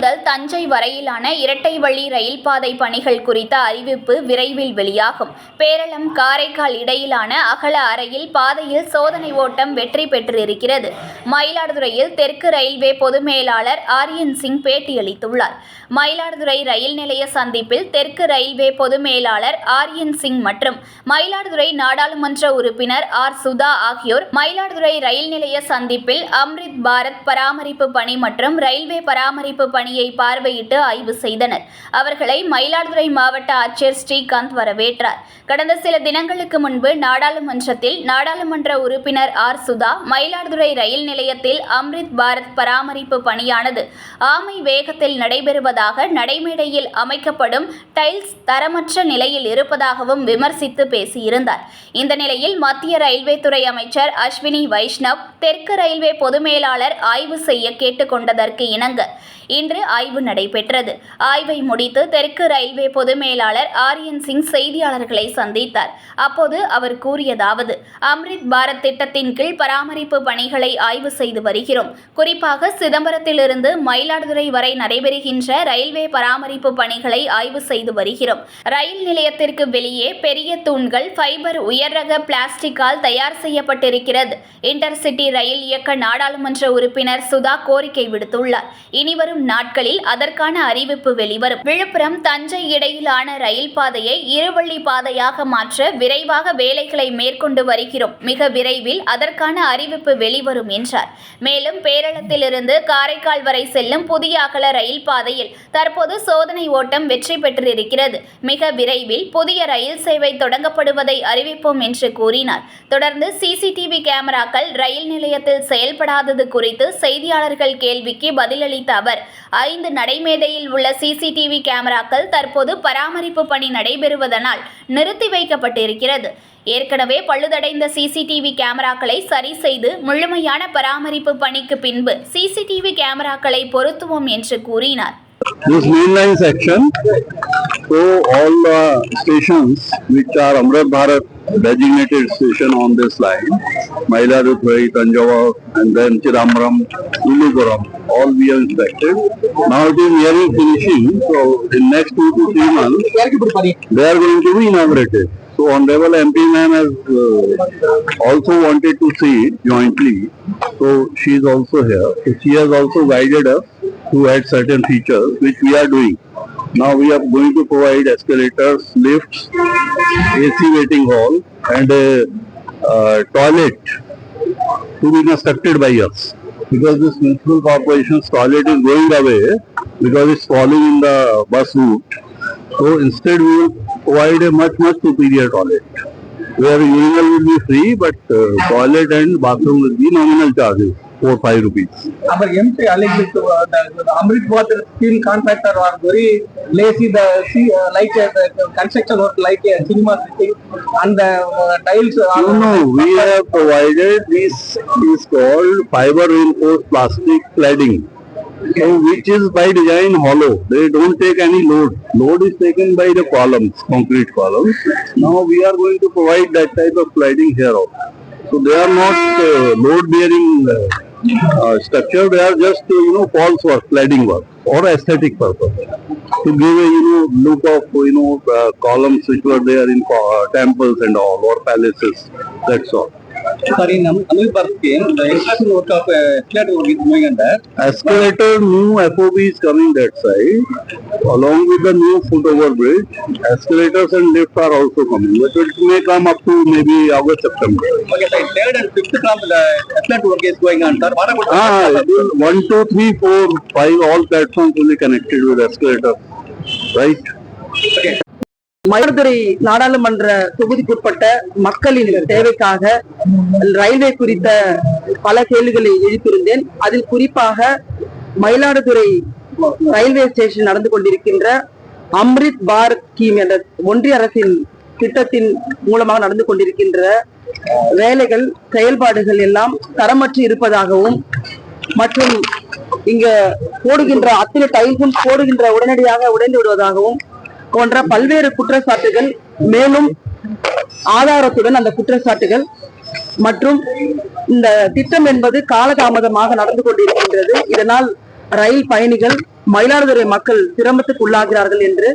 முதல் தஞ்சை வரையிலான இரட்டை வழி ரயில் பாதை பணிகள் குறித்த அறிவிப்பு விரைவில் வெளியாகும். பேரளம் காரைக்கால் இடையிலான அகல அறையில் பாதையில் சோதனை ஓட்டம் வெற்றி பெற்றிருக்கிறது. மயிலாடுதுறையில் தெற்கு ரயில்வே பொது மேலாளர் ஆரியன் சிங் பேட்டியளித்துள்ளார். மயிலாடுதுறை ரயில் நிலைய சந்திப்பில் தெற்கு ரயில்வே பொது மேலாளர் ஆரியன் சிங் மற்றும் மயிலாடுதுறை நாடாளுமன்ற உறுப்பினர் ஆர். சுதா ஆகியோர் மயிலாடுதுறை ரயில் நிலைய சந்திப்பில் அம்ரித் பாரத் பராமரிப்பு பணி மற்றும் ரயில்வே பராமரிப்பு பணியை பார்வையிட்டு ஆய்வு செய்தனர். அவர்களை மயிலாடுதுறை மாவட்ட ஆட்சியர் ஸ்ரீகாந்த் வரவேற்றார். கடந்த சில தினங்களுக்கு முன்பு நாடாளுமன்றத்தில் நாடாளுமன்ற உறுப்பினர் ஆர். சுதா மயிலாடுதுறை ரயில் நிலையத்தில் அம்ரித் பாரத் பராமரிப்பு பணியானது ஆமை வேகத்தில் நடைபெறுவதாக நடைமேடையில் அமைக்கப்படும் டைல்ஸ் தரமற்ற நிலையில் இருப்பதாகவும் விமர்சித்து பேசியிருந்தார். இந்த நிலையில் மத்திய ரயில்வே துறை அமைச்சர் அஸ்வினி வைஷ்ணவ் தெற்கு ரயில்வே பொது மேலாளர் ஆய்வு செய்ய கேட்டுக்கொண்டதற்கு இணங்க. இன்று ஆய்வு நடைபெற்றது. ஆய்வை முடித்து தெற்கு ரயில்வே பொது மேலாளர் ஆரியன் சிங் செய்தியாளர்களை சந்தித்தார். அப்போது அவர் கூறியதாவது அம்ரித் பாரத் திட்டத்தின் கீழ் பராமரிப்பு பணிகளை ஆய்வு செய்து வருகிறோம். குறிப்பாக சிதம்பரத்திலிருந்து மயிலாடுதுறை வரை நடைபெறுகின்ற ரயில்வே பராமரிப்பு பணிகளை ஆய்வு செய்து வருகிறோம். ரயில் நிலையத்திற்கு வெளியே பெரிய தூண்கள் ஃபைபர் உயர் ரக பிளாஸ்டிக்கால் தயார் செய்யப்பட்டிருக்கிறது. இன்டர்சிட்டி ரயில் இயக்க நாடாளுமன்ற உறுப்பினர் சுதா கோரிக்கை விடுத்துள்ளார். இனிவரும் நாட்களில் அதற்கான அறிவிப்பு வெளிவரும். விழுப்புரம் தஞ்சை இடையிலான ரயில் பாதையை இருவழி பாதையாக மாற்ற விரைவாக வேலைகளை மேற்கொண்டு வருகிறோம். மிக விரைவில் அதற்கான அறிவிப்பு வெளிவரும் என்றார். மேலும் பேரளத்திலிருந்து காரைக்கால் வரை செல்லும் புதிய அகல ரயில் பாதையில் தற்போது சோதனை ஓட்டம் வெற்றி பெற்றிருக்கிறது. மிக விரைவில் புதிய ரயில் சேவை தொடங்கப்படுவதை அறிவிப்போம் என்று கூறினார். தொடர்ந்து சிசிடிவி கேமராக்கள் ரயில் நிலையத்தில் செயல்படாதது குறித்து செய்தியாளர்கள் கேள்விக்கு பதிலளித்த அவர் ஐந்து நடைமேடையில் உள்ள சிசிடிவி கேமராக்கள் தற்போது பராமரிப்பு பணி நடைபெறுவதனால் நிறுத்தி வைக்கப்பட்டிருக்கிறது. ஏற்கனவே பழுதடைந்த சிசிடிவி கேமராக்களை சரி செய்து முழுமையான பராமரிப்பு பணிக்கு பின்பு சிசிடிவி கேமராக்களை பொருத்துவோம் என்று கூறினார். This mainline section, so all the stations which are Amrit Bharat designated station on this line, Mailaduthurai, Tanjavur, and then Chidambaram, Lulupuram, all we have inspected. Now it is nearing finishing, so in next two to three months, they are going to be inaugurated. So Honorable MP ma'am has uh, also wanted to see it jointly, so she is also here. So she has also guided us to add certain features which we are doing. Now we are going to provide escalators, lifts, AC waiting hall and a uh, toilet to be constructed by us. Because this municipal corporation's toilet is going away because it's falling in the bus route. So instead we will provide a much much superior toilet. Where urinal will be free but uh, toilet and bathroom will be nominal charges, four five rupees ಆಮೇಲೆ M C ಅಲ್ಲಿಗೆ ಬಿಟ್ಟು Amrut water steel contractor are very lazy the construction like like a cinema sitting, and the the tiles you know we have provided this is called fibre reinforced plastic cladding So, which is by design hollow. They don't take any load. Load is taken by the columns, concrete columns. Now we are going to provide that type of cladding here also. So they are not uh, load bearing uh, uh, structure. They are just uh, you know false work, cladding work or aesthetic purpose. To give a you know look of you know uh, columns which were there in uh, temples and all or palaces. That's all. Sorry, in Am- Amrit Bharat scheme, the extraction work of uh, work is going under. Escalator, new FOB is coming that side, along with the new footover bridge. Escalators and lifts are also coming, but it may come up to maybe August, September. Okay, sir, third and fifth the work is going on, sir. What about? Ah, will- one, two, three, four, five, all platforms will be connected with escalator, right? Mayiladuthurai நாடாளுமன்ற தொகுதிக்குட்பட்ட மக்களின் தேவைக்காக railway குறித்த பல கேள்விகளை எழுப்பியிருந்தேன். அதில் குறிப்பாக Mayiladuthurai railway station நடந்து கொண்டிருக்கின்ற அம்ரித் பார் ஸ்கீம் என்ற ஒன்றிய அரசின் திட்டத்தின் மூலமாக நடந்து கொண்டிருக்கின்ற வேலைகள் செயல்பாடுகள் எல்லாம் தரமற்று இருப்பதாகவும் மற்றும் இங்க போடுகின்ற அத்தனை டைல்ஸும் போடுகின்ற உடனடியாக உடைந்து விடுவதாகவும் போன்ற பல்வேறு குற்றச்சாட்டுகள் மேலும் ஆதாரத்துடன் அந்த குற்றச்சாட்டுகள் மற்றும் இந்த திட்டம் என்பது காலதாமதமாக நடந்து கொண்டிருக்கின்றது. இதனால் ரயில் பயணிகள் மயிலாடுதுறை மக்கள் சிரமத்துக்கு உள்ளாகிறார்கள் என்று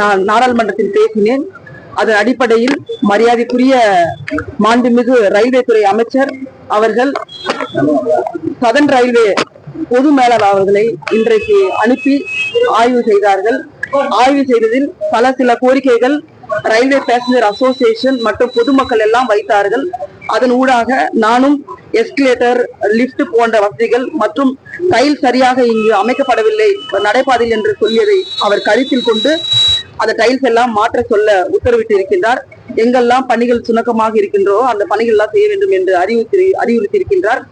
நான் நாடாளுமன்றத்தில் பேசினேன். அதன் அடிப்படையில் மரியாதைக்குரிய மாண்புமிகு ரயில்வே துறை அமைச்சர் அவர்கள் சதன் ரயில்வே பொது மேலாளர் அவர்களை இன்றைக்கு அனுப்பி ஆய்வு செய்தார்கள். ஆய்வு செய்ததில் பல சில கோரிக்கைகள் ரயில்வே பேசஞ்சர் அசோசியேஷன் மற்றும் பொதுமக்கள் எல்லாம் வைத்தார்கள். அதன் ஊடாக நானும் எஸ்கலேட்டர் லிப்ட் போன்ற வசதிகள் மற்றும் டைல் சரியாக இங்கு அமைக்கப்படவில்லை நடைபாதையில் என்று சொல்லியதை அவர் கருத்தில் கொண்டு அந்த டைல்ஸ் எல்லாம் மாற்ற சொல்ல உத்தரவிட்டு இருக்கின்றார் எங்கெல்லாம் பணிகள் சுணக்கமாக இருக்கின்றோ அந்த பணிகள் எல்லாம் செய்ய வேண்டும் என்று அறிவுறுத்தி அறிவுறுத்தி இருக்கின்றார்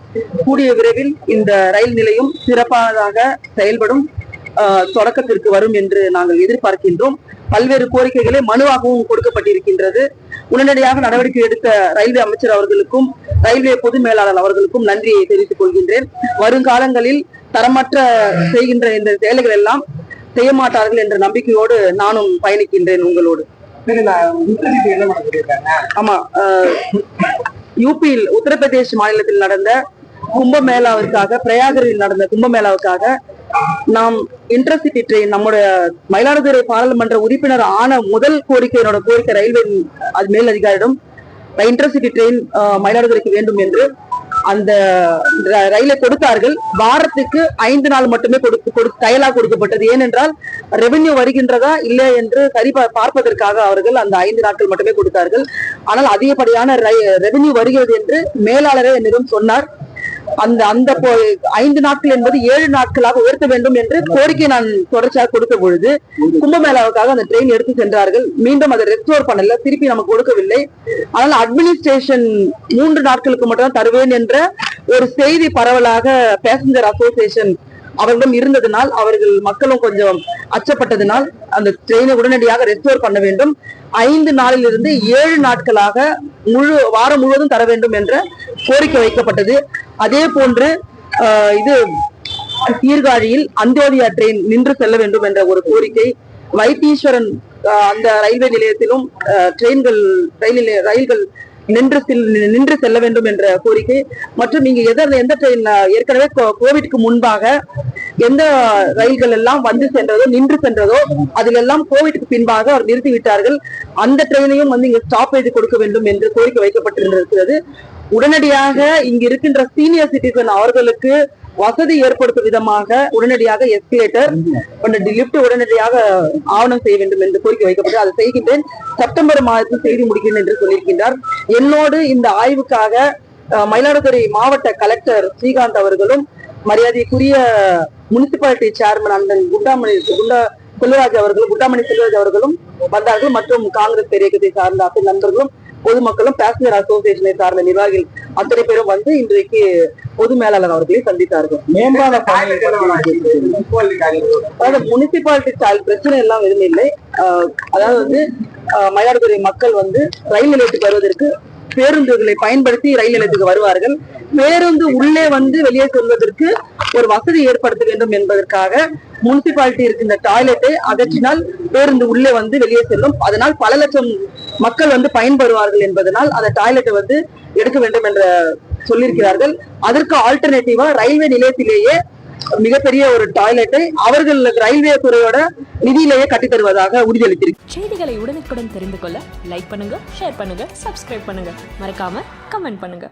கூடிய விரைவில் இந்த ரயில் நிலையம் சிறப்பானதாக செயல்படும். தொடக்கத்திற்கு வரும் என்று நாங்கள் எதிர்பார்க்கின்றோம். பல்வேறு கோரிக்கைகளை மனுவாகவும் கொடுக்கப்பட்டிருக்கின்றது. உடனடியாக நடவடிக்கை எடுத்த ரயில்வே அமைச்சர் அவர்களுக்கும் ரயில்வே பொது மேலாளர் அவர்களுக்கும் நன்றியை தெரிவித்துக் கொள்கின்றேன். வருங்காலங்களில் தரமற்ற செய்கின்ற இந்த செயல்கள் எல்லாம் செய்ய மாட்டார்கள் என்ற நம்பிக்கையோடு நானும் பயணிக்கின்றேன் உங்களோடு. ஆமா யூபியில் உத்தரப்பிரதேஷ் மாநிலத்தில் நடந்த கும்பமேளாவிற்காக பிரயாகரில் நடந்த கும்பமேளாவுக்காக நாம் இன்டர்சிட்டி ட்ரெயின் நம்முடைய மயிலாடுதுறை பாராளுமன்ற உறுப்பினர் ஆன முதல் கோரிக்கை என்னோட கோரிக்கை ரயில்வே அது மேல் அதிகாரிடம் இன்டர்சிட்டி ட்ரெயின் மயிலாடுதுறைக்கு வேண்டும் என்று அந்த ரயிலை கொடுத்தார்கள். வாரத்துக்கு ஐந்து நாள் மட்டுமே கொடுத்து கொடு ட்ரையலாக கொடுக்கப்பட்டது. ஏனென்றால் ரெவென்யூ வருகின்றதா இல்லை என்று சரி பார்ப்பதற்காக அவர்கள் அந்த ஐந்து நாட்கள் மட்டுமே கொடுத்தார்கள். ஆனால் அதிகப்படியான ரெவென்யூ வருகிறது என்று மேலாளரே என்னிடம் சொன்னார். அந்த அந்த ஐந்து நாட்கள் என்பது ஏழு நாட்களாக உயர்த்த வேண்டும் என்று கோரிக்கை நான் தொடர்ச்சியாக கொடுத்த பொழுது கும்பமேளாவுக்காக அந்த ட்ரெயின் எடுத்து சென்றார்கள். மீண்டும் அதை ரெஸ்டோர் பண்ணல திருப்பி நமக்கு கொடுக்கவில்லை. ஆனால் அட்மினிஸ்ட்ரேஷன் மூன்று நாட்களுக்கு மட்டும்தான் தருவேன் என்ற ஒரு செய்தி பரவலாக பேசஞ்சர் அசோசியேஷன் அவர்களிடம் இருந்ததினால் அவர்கள் மக்களும் கொஞ்சம் அச்சப்பட்டதினால் அந்த ட்ரெயினை உடனடியாக ரெஸ்டோர் பண்ண வேண்டும். ஐந்து நாளிலிருந்து ஏழு நாட்களாக முழு வாரம் முழுவதும் தர வேண்டும் என்ற கோரிக்கை வைக்கப்பட்டது. அதே போன்று ஆஹ், இது சீர்காழியில் அந்தோதியா ட்ரெயின் நின்று செல்ல வேண்டும் என்ற ஒரு கோரிக்கை வைத்தீஸ்வரன் அந்த ரயில்வே நிலையத்திலும் ஆஹ், ட்ரெயின்கள் ரயில் நிலைய- ரயில்கள் நின்று நின்று செல்ல வேண்டும் என்ற கோரிக்கை. மற்றும் நீங்க எதிர் எந்த ட்ரெயின் ஏற்கனவே கோ- கோவிட்க்கு முன்பாக எந்த ரயில்கள் எல்லாம் வந்து சென்றதோ நின்று சென்றதோ அதிலெல்லாம் கோவிட்க்கு பின்பாக அவர் நிறுத்திவிட்டார்கள் அந்த ட்ரெயினையும் வந்து இங்க ஸ்டாப்பேஜ் கொடுக்க வேண்டும் என்று கோரிக்கை வைக்கப்பட்டிருக்கிறது உடனடியாக இங்க இருக்கின்ற சீனியர் சிட்டிசன் அவர்களுக்கு வசதி ஏற்படுத்தும் விதமாக உடனடியாக எஸ்கலேட்டர் லிப்ட் உடனடியாக ஆவணம் செய்ய வேண்டும் என்று கோரிக்கை வைக்கப்பட்டு அதை செய்கின்றேன். செப்டம்பர் மாதத்தில் செய்து முடிக்கிறேன் என்று சொல்லியிருக்கின்றார். என்னோடு இந்த ஆய்வுக்காக மயிலாடுதுறை மாவட்ட கலெக்டர் ஸ்ரீகாந்த் அவர்களும் மரியாதைக்குரிய முனிசிபாலிட்டி சேர்மன் அண்ணன் குண்டாமணி குண்டா செல்வராஜ் அவர்களும் குண்டாமணி செல்வராஜ் அவர்களும் வந்தார்கள். மற்றும் காங்கிரஸ் பேரியக்கத்தை சார்ந்த அத்தனை நண்பர்களும் பொதுமக்களும் பேசஞ்சர் அசோசியேஷனை சார்ந்த நிர்வாகிகள் அத்தனை பேரும் வந்து இன்றைக்கு பொது மேலாளர் அவர்களை சந்தித்தார்கள். மேம்பால அதாவது முனிசிபாலிட்டி ஸ்டால் பிரச்சனை எல்லாம் எதுவும் இல்லை. அதாவது வந்து மயிலாடுதுறை மக்கள் வந்து ரயில் நிலையத்துக்கு வருவதற்கு பேருந்துகளை பயன்படுத்தி ரயில் நிலையத்துக்கு வருவார்கள். பேருந்து உள்ளே வந்து வெளியே செல்வதற்கு ஒரு வசதி ஏற்படுத்த வேண்டும் என்பதற்காக முனிசிபாலிட்டி இருக்கின்ற டாய்லெட்டை அகற்றினால் பேருந்து உள்ளே வந்து வெளியே செல்லும். அதனால் பல லட்சம் மக்கள் வந்து பயன்பெறுவார்கள் என்பதனால் அந்த டாய்லெட்டை வந்து எடுக்க வேண்டும் என்ற சொல்லியிருக்கிறார்கள். அதற்கு ஆல்டர்னேட்டிவா ரயில்வே நிலையத்திலேயே மிகப்பெரிய ஒரு டாய்லெட்டை அவர்கள் ரயில்வே துறையோட நிதியிலேயே கட்டி தருவதாக உறுதியளித்திருக்கு. செய்திகளை உடனுக்குடன் தெரிந்து கொள்ள லைக் பண்ணுங்க ஷேர் பண்ணுங்க சப்ஸ்கிரைப் பண்ணுங்க. மறக்காம கமெண்ட் பண்ணுங்க.